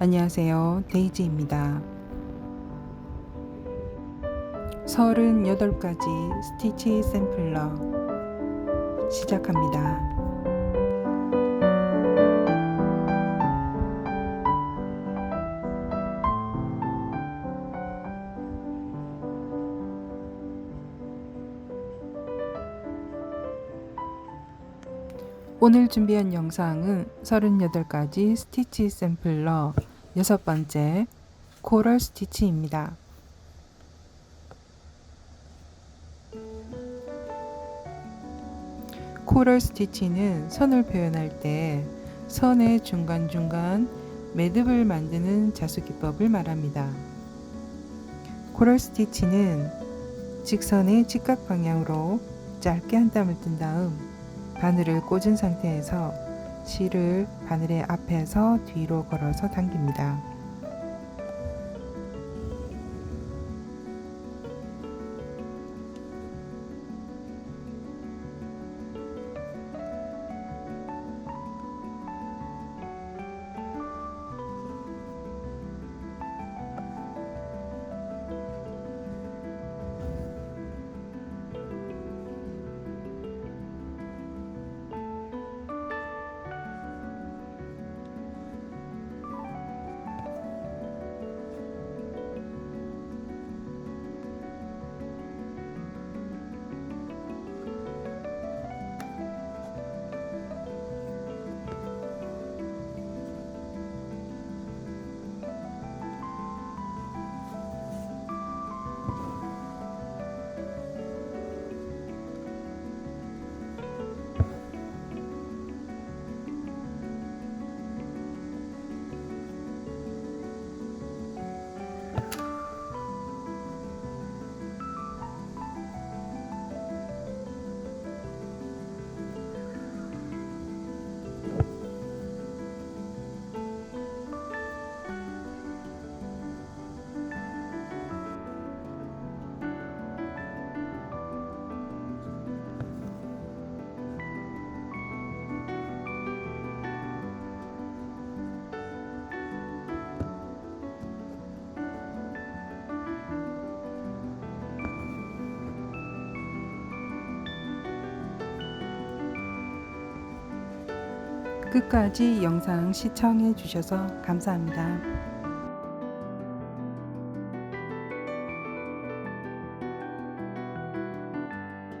안녕하세요. 데이지입니다. 38가지 스티치 샘플러 시작합니다. 오늘 준비한 영상은 38가지 스티치 샘플러 여섯 번째 코럴 스티치입니다. 코럴 스티치는 선을 표현할 때 선의 중간중간 매듭을 만드는 자수 기법을 말합니다. 코럴 스티치는 직선의 직각 방향으로 짧게 한 땀을 뜬 다음 바늘을 꽂은 상태에서 실을 바늘의 앞에서 뒤로 걸어서 당깁니다. 끝까지 영상 시청해 주셔서 감사합니다.